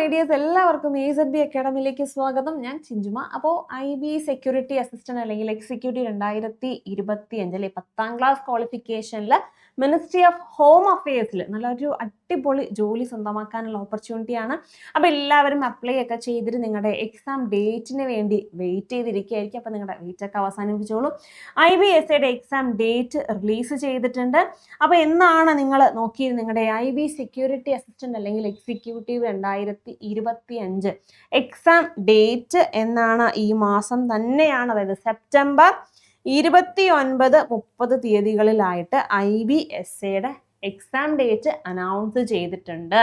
Ideas എല്ലാവർക്കും A Z B അക്കാഡമിയിലേക്ക് സ്വാഗതം. ഞാൻ ചിഞ്ചുമ. അപ്പോൾ ഐ ബി സെക്യൂരിറ്റി അസിസ്റ്റന്റ് അല്ലെങ്കിൽ എക്സിക്യൂട്ടീവ് രണ്ടായിരത്തി ഇരുപത്തി അഞ്ചിലെ പത്താം ക്ലാസ് ക്വാളിഫിക്കേഷനിൽ മിനിസ്ട്രി ഓഫ് ഹോം അഫയേഴ്സിൽ നല്ലൊരു അടിപൊളി ജോലി സ്വന്തമാക്കാനുള്ള ഓപ്പർച്യൂണിറ്റിയാണ് അപ്പോൾ എല്ലാവരും അപ്ലൈ ഒക്കെ ചെയ്തിട്ട് നിങ്ങളുടെ എക്സാം ഡേറ്റിന് വേണ്ടി വെയിറ്റ് ചെയ്തിരിക്കുകയായിരിക്കും. അപ്പോൾ നിങ്ങളുടെ വെയിറ്റ് ഒക്കെ അവസാനിപ്പിച്ചോളൂ. ഐ ബി എസ് ഐയുടെ എക്സാം ഡേറ്റ് റിലീസ് ചെയ്തിട്ടുണ്ട്. അപ്പോൾ എന്നാണ് നിങ്ങൾ നോക്കിയത് നിങ്ങളുടെ ഐ ബി സെക്യൂരിറ്റി അസിസ്റ്റന്റ് അല്ലെങ്കിൽ എക്സിക്യൂട്ടീവ് രണ്ടായിരത്തി ഇരുപത്തി അഞ്ച് എക്സാം ഡേറ്റ് എന്നാണ് ഈ മാസം തന്നെയാണ്. അതായത് സെപ്റ്റംബർ ഇരുപത്തി ഒൻപത് മുപ്പത് തീയതികളിലായിട്ട് ഐ ബി എസ് എയുടെ എക്സാം ഡേറ്റ് അനൗൺസ് ചെയ്തിട്ടുണ്ട്.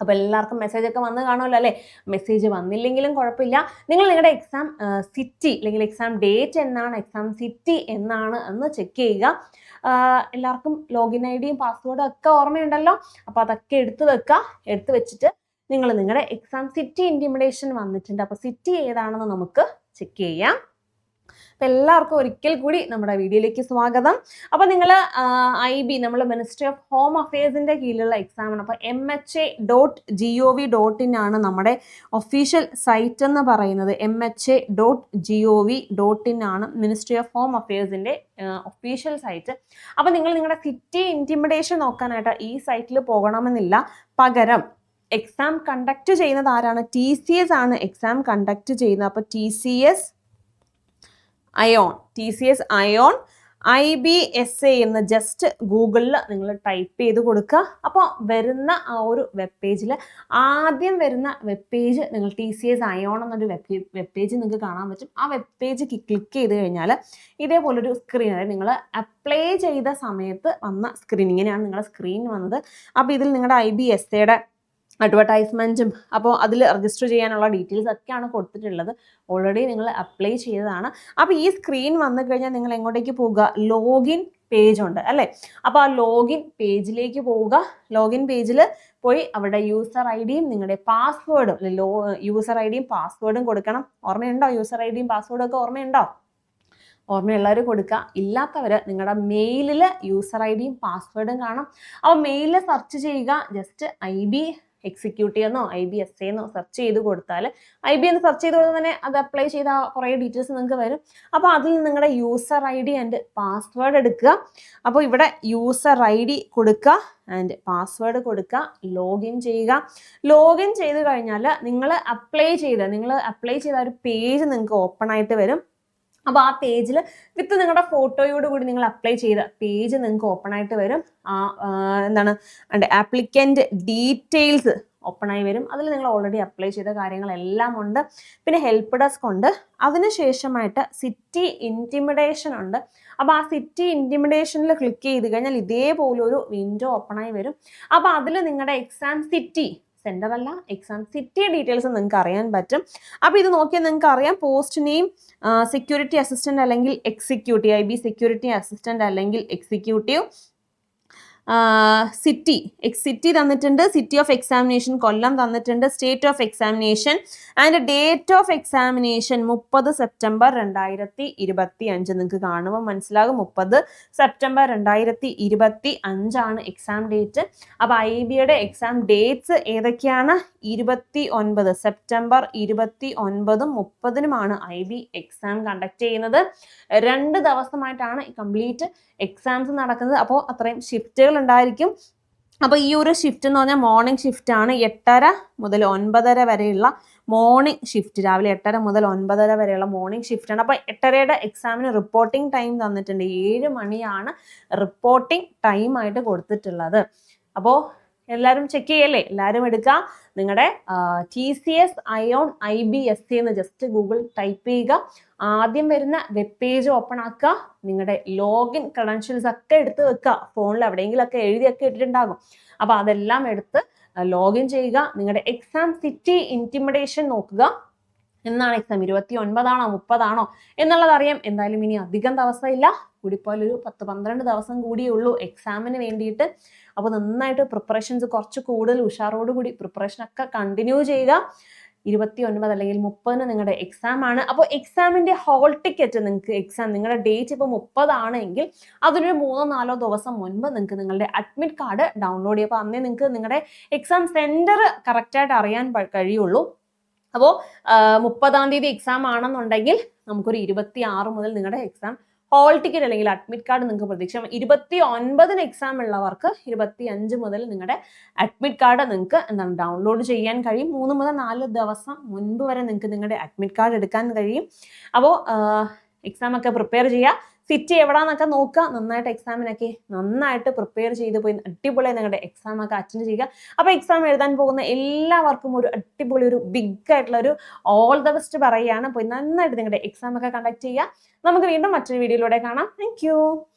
അപ്പോൾ എല്ലാവർക്കും മെസ്സേജ് ഒക്കെ വന്ന് കാണുമല്ലോ അല്ലേ? മെസ്സേജ് വന്നില്ലെങ്കിലും കുഴപ്പമില്ല. നിങ്ങൾ നിങ്ങളുടെ എക്സാം സിറ്റി അല്ലെങ്കിൽ എക്സാം ഡേറ്റ് എന്നാണ് എക്സാം സിറ്റി എന്നാണ് എന്ന് ചെക്ക് ചെയ്യുക. എല്ലാവർക്കും ലോഗിൻ ഐ ഡിയും പാസ്വേഡും ഒക്കെ ഓർമ്മയുണ്ടല്ലോ? അപ്പോൾ അതൊക്കെ എടുത്തു വെക്കുക. എടുത്തു വെച്ചിട്ട് നിങ്ങൾ നിങ്ങളുടെ എക്സാം സിറ്റി ഇന്റിമിഡേഷൻ വന്നിട്ടുണ്ട്. അപ്പോൾ സിറ്റി ഏതാണെന്ന് നമുക്ക് ചെക്ക് ചെയ്യാം. അപ്പം എല്ലാവർക്കും ഒരിക്കൽ കൂടി നമ്മുടെ വീഡിയോയിലേക്ക് സ്വാഗതം. അപ്പോൾ നിങ്ങൾ ഐ ബി നമ്മൾ മിനിസ്ട്രി ഓഫ് ഹോം അഫയേഴ്സിന്റെ കീഴിലുള്ള എക്സാമാണ് അപ്പോൾ M H A dot G O V dot in ആണ് നമ്മുടെ ഒഫീഷ്യൽ സൈറ്റ് എന്ന് പറയുന്നത്. M H A dot G O V dot in ആണ് മിനിസ്ട്രി ഓഫ് ഹോം അഫയേഴ്സിന്റെ ഒഫീഷ്യൽ സൈറ്റ് അപ്പോൾ നിങ്ങൾ നിങ്ങളുടെ സിറ്റി ഇന്റിമിഡേഷൻ നോക്കാനായിട്ട് ഈ സൈറ്റിൽ പോകണമെന്നില്ല. പകരം എക്സാം കണ്ടക്ട് ചെയ്യുന്നത് ആരാണ്? ടി സി എസ് ആണ് എക്സാം കണ്ടക്ട് ചെയ്യുന്നത്. അപ്പോൾ T C S iON T C S iON I B S A എന്ന് ജസ്റ്റ് ഗൂഗിളിൽ നിങ്ങൾ ടൈപ്പ് ചെയ്ത് കൊടുക്കുക. അപ്പോൾ വരുന്ന ആ ഒരു വെബ് പേജിൽ ആദ്യം വരുന്ന വെബ് പേജ് നിങ്ങൾ ടി സി എസ് അയോൺ എന്നൊരു വെബ് വെബ് പേജ് നിങ്ങൾക്ക് കാണാൻ പറ്റും. ആ വെബ് പേജ് ക്ലിക്ക് ചെയ്ത് കഴിഞ്ഞാൽ ഇതേപോലൊരു സ്ക്രീൻ അതായത് നിങ്ങൾ അപ്ലൈ ചെയ്ത സമയത്ത് വന്ന സ്ക്രീൻ ഇങ്ങനെയാണ് നിങ്ങളുടെ സ്ക്രീൻ വന്നത്. അപ്പോൾ ഇതിൽ നിങ്ങളുടെ ഐ ബി എസ് എയുടെ അഡ്വർടൈസ്മെന്റും അപ്പോൾ അതിൽ രജിസ്റ്റർ ചെയ്യാനുള്ള ഡീറ്റെയിൽസ് ഒക്കെയാണ് കൊടുത്തിട്ടുള്ളത്. ഓൾറെഡി നിങ്ങൾ അപ്ലൈ ചെയ്തതാണ്. അപ്പോൾ ഈ സ്ക്രീൻ വന്നു കഴിഞ്ഞാൽ നിങ്ങൾ എങ്ങോട്ടേക്ക് പോവുക? ലോഗിൻ പേജ് ഉണ്ട് അല്ലേ? അപ്പോൾ ആ ലോഗിൻ പേജിലേക്ക് പോവുക. ലോഗിൻ പേജിൽ പോയി അവിടെ യൂസർ ഐ ഡിയും നിങ്ങളുടെ പാസ്വേഡും ലോ യൂസർ ഐ ഡിയും പാസ്വേഡും കൊടുക്കണം. ഓർമ്മയുണ്ടോ? യൂസർ ഐ ഡിയും പാസ്വേഡും ഒക്കെ ഓർമ്മയുണ്ടോ? ഓർമ്മയുള്ളവർ കൊടുക്കുക. ഇല്ലാത്തവർ നിങ്ങളുടെ മെയിലിൽ യൂസർ ഐ ഡിയും പാസ്വേഡും കാണാം. അപ്പോൾ മെയിലിൽ സെർച്ച് ചെയ്യുക. ജസ്റ്റ് ഐ ബി എക്സിക്യൂട്ടീവ് എന്നോ ഐ ബി എസ് എന്നോ സെർച്ച് ചെയ്ത് കൊടുത്താൽ ഐ ബി എന്ന് സെർച്ച് ചെയ്ത് തന്നെ അത് അപ്ലൈ ചെയ്ത കുറേ ഡീറ്റെയിൽസ് നിങ്ങൾക്ക് വരും. അപ്പോൾ അതിൽ നിങ്ങളുടെ user I D and password എടുക്കുക. അപ്പോൾ ഇവിടെ യൂസർ ഐ ഡി കൊടുക്കുക ആൻഡ് പാസ്വേഡ് കൊടുക്കുക ലോഗിൻ ചെയ്യുക. ലോഗിൻ ചെയ്ത് കഴിഞ്ഞാൽ നിങ്ങൾ അപ്ലൈ ചെയ്ത നിങ്ങൾ അപ്ലൈ ചെയ്ത ഒരു പേജ് നിങ്ങൾക്ക് ഓപ്പൺ ആയിട്ട് വരും. അപ്പോൾ ആ പേജിൽ വിത്ത് നിങ്ങളുടെ ഫോട്ടോയോട് കൂടി നിങ്ങൾ അപ്ലൈ ചെയ്ത പേജ് നിങ്ങൾക്ക് ഓപ്പൺ ആയിട്ട് വരും. ആ എന്താണ് ആപ്ലിക്കന്റ് ഡീറ്റെയിൽസ് ഓപ്പൺ ആയി വരും. അതിൽ നിങ്ങൾ ഓൾറെഡി അപ്ലൈ ചെയ്ത കാര്യങ്ങളെല്ലാം ഉണ്ട്. പിന്നെ ഹെൽപ്പ് ഡെസ്ക് ഉണ്ട്. അതിനുശേഷമായിട്ട് സിറ്റി ഇന്റിമിഡേഷൻ ഉണ്ട്. അപ്പോൾ ആ സിറ്റി ഇന്റിമിഡേഷനിൽ ക്ലിക്ക് ചെയ്ത് കഴിഞ്ഞാൽ ഇതേപോലെ ഒരു വിൻഡോ ഓപ്പൺ ആയി വരും. അപ്പോൾ അതിൽ നിങ്ങളുടെ എക്സാം സിറ്റി സെന്റർ അല്ല എക്സാം സിറ്റി ഡീറ്റെയിൽസ് നിങ്ങൾക്ക് അറിയാൻ പറ്റും. അപ്പോൾ ഇത് നോക്കിയാൽ നിങ്ങൾക്ക് അറിയാം. പോസ്റ്റ് നെയിം സെക്യൂരിറ്റി അസിസ്റ്റന്റ് അല്ലെങ്കിൽ executive I B security assistant അല്ലെങ്കിൽ എക്സിക്യൂട്ടീവ് സിറ്റി സിറ്റി തന്നിട്ടുണ്ട്. സിറ്റി ഓഫ് എക്സാമിനേഷൻ കൊല്ലം തന്നിട്ടുണ്ട്. State of examination and date of examination മുപ്പത് സെപ്റ്റംബർ രണ്ടായിരത്തി ഇരുപത്തി അഞ്ച് നിങ്ങൾക്ക് കാണുമ്പോൾ മനസ്സിലാകും. മുപ്പത് സെപ്റ്റംബർ രണ്ടായിരത്തി ഇരുപത്തി അഞ്ചാണ് എക്സാം ഡേറ്റ് അപ്പോൾ ഐ ബിയുടെ എക്സാം ഡേറ്റ്സ് ഏതൊക്കെയാണ്? ഇരുപത്തി ഒൻപത് സെപ്റ്റംബർ ഇരുപത്തി ഒൻപതും മുപ്പതിനുമാണ് ഐ ബി എക്സാം കണ്ടക്ട് ചെയ്യുന്നത്. രണ്ട് ദിവസമായിട്ടാണ് കംപ്ലീറ്റ് എക്സാംസ് നടക്കുന്നത്. അപ്പോൾ അത്രയും ഷിഫ്റ്റുകൾ ഉണ്ടായിരിക്കും അപ്പോൾ ഈ ഒരു ഷിഫ്റ്റ് എന്ന് പറഞ്ഞാൽ മോർണിംഗ് ഷിഫ്റ്റ് ആണ് എട്ടര മുതൽ ഒൻപതര വരെയുള്ള മോർണിംഗ് ഷിഫ്റ്റ് രാവിലെ എട്ടര മുതൽ ഒൻപതര വരെയുള്ള മോർണിംഗ് ഷിഫ്റ്റ് ആണ്. അപ്പോൾ എട്ടരയുടെ എക്സാമിന് റിപ്പോർട്ടിംഗ് ടൈം തന്നിട്ടുണ്ട്. ഏഴ് മണിയാണ് റിപ്പോർട്ടിംഗ് ടൈം ആയിട്ട് കൊടുത്തിട്ടുള്ളത്. അപ്പോൾ എല്ലാവരും ചെക്ക് ചെയ്യല്ലേ? എല്ലാവരും എടുക്കുക നിങ്ങളുടെ T C S iON I B S C എന്ന് ജസ്റ്റ് ഗൂഗിൾ ടൈപ്പ് ചെയ്യുക. ആദ്യം വരുന്ന വെബ് പേജ് ഓപ്പൺ ആക്കുക. നിങ്ങളുടെ ലോഗിൻ ക്രെഡൻഷ്യൽസ് ഒക്കെ എടുത്ത് വെക്കുക. ഫോണിൽ എവിടെയെങ്കിലുമൊക്കെ എഴുതിയൊക്കെ ഇട്ടിട്ടുണ്ടാകും. അപ്പോൾ അതെല്ലാം എടുത്ത് ലോഗിൻ ചെയ്യുക. നിങ്ങളുടെ എക്സാം സിറ്റി ഇന്റിമിഡേഷൻ നോക്കുക. എന്നാണ് എക്സാം ഇരുപത്തി ഒൻപതാണോ മുപ്പതാണോ? എന്നുള്ളത് അറിയാം. എന്തായാലും ഇനി അധികം ദിവസമില്ല. കൂടിപ്പോയാൽ ഒരു പത്ത് പന്ത്രണ്ട് ദിവസം കൂടിയേ ഉള്ളൂ എക്സാമിന് വേണ്ടിയിട്ട്. അപ്പോൾ നന്നായിട്ട് പ്രിപ്പറേഷൻസ് കുറച്ച് കൂടുതൽ ഉഷാറോടുകൂടി പ്രിപ്പറേഷനൊക്കെ കണ്ടിന്യൂ ചെയ്യുക. ഇരുപത്തി ഒൻപത് അല്ലെങ്കിൽ മുപ്പതിന് നിങ്ങളുടെ എക്സാം ആണ്. അപ്പോൾ എക്സാമിന്റെ ഹോൾ ടിക്കറ്റ് നിങ്ങൾക്ക് എക്സാം നിങ്ങളുടെ ഡേറ്റ് ഇപ്പോൾ മുപ്പതാണെങ്കിൽ അതിനൊരു മൂന്നോ നാലോ ദിവസം മുൻപ് നിങ്ങൾക്ക് നിങ്ങളുടെ അഡ്മിറ്റ് കാർഡ് ഡൗൺലോഡ് ചെയ്യുമ്പോൾ അന്നേ നിങ്ങൾക്ക് നിങ്ങളുടെ എക്സാം സെന്റർ കറക്റ്റായിട്ട് അറിയാൻ കഴിയുള്ളൂ. അപ്പോൾ മുപ്പതാം തീയതി എക്സാം ആണെന്നുണ്ടെങ്കിൽ നമുക്കൊരു ഇരുപത്തി ആറ് മുതൽ നിങ്ങളുടെ എക്സാം ഹോൾ ടിക്കറ്റ് അല്ലെങ്കിൽ അഡ്മിറ്റ് കാർഡ് നിങ്ങൾക്ക് പ്രതീക്ഷ ഇരുപത്തി ഒൻപതിന് എക്സാം ഉള്ളവർക്ക് ഇരുപത്തി അഞ്ച് മുതൽ നിങ്ങളുടെ അഡ്മിറ്റ് കാർഡ് നിങ്ങൾക്ക് എന്താണ് ഡൗൺലോഡ് ചെയ്യാൻ കഴിയും. മൂന്ന് മുതൽ നാല് ദിവസം മുൻപ് വരെ നിങ്ങൾക്ക് നിങ്ങളുടെ അഡ്മിറ്റ് കാർഡ് എടുക്കാൻ കഴിയും. അപ്പോൾ എക്സാം ഒക്കെ പ്രിപ്പയർ ചെയ്യുക സിറ്റി എവിടാന്നൊക്കെ നോക്കുക. നന്നായിട്ട് എക്സാമിനൊക്കെ നന്നായിട്ട് പ്രിപ്പയർ ചെയ്ത് പോയി. അടിപൊളിയായി നിങ്ങളുടെ എക്സാം ഒക്കെ അറ്റൻഡ് ചെയ്യുക. അപ്പോൾ എക്സാം എഴുതാൻ പോകുന്ന എല്ലാവർക്കും ഒരു അടിപൊളി ഒരു ബിഗ് ആയിട്ടുള്ള ഒരു ഓൾ ദ ബെസ്റ്റ് പറയുകയാണ്. പോയി നന്നായിട്ട് നിങ്ങളുടെ എക്സാം ഒക്കെ കണ്ടക്ട് ചെയ്യുക. നമുക്ക് വീണ്ടും മറ്റൊരു വീഡിയോയിലൂടെ കാണാം. താങ്ക്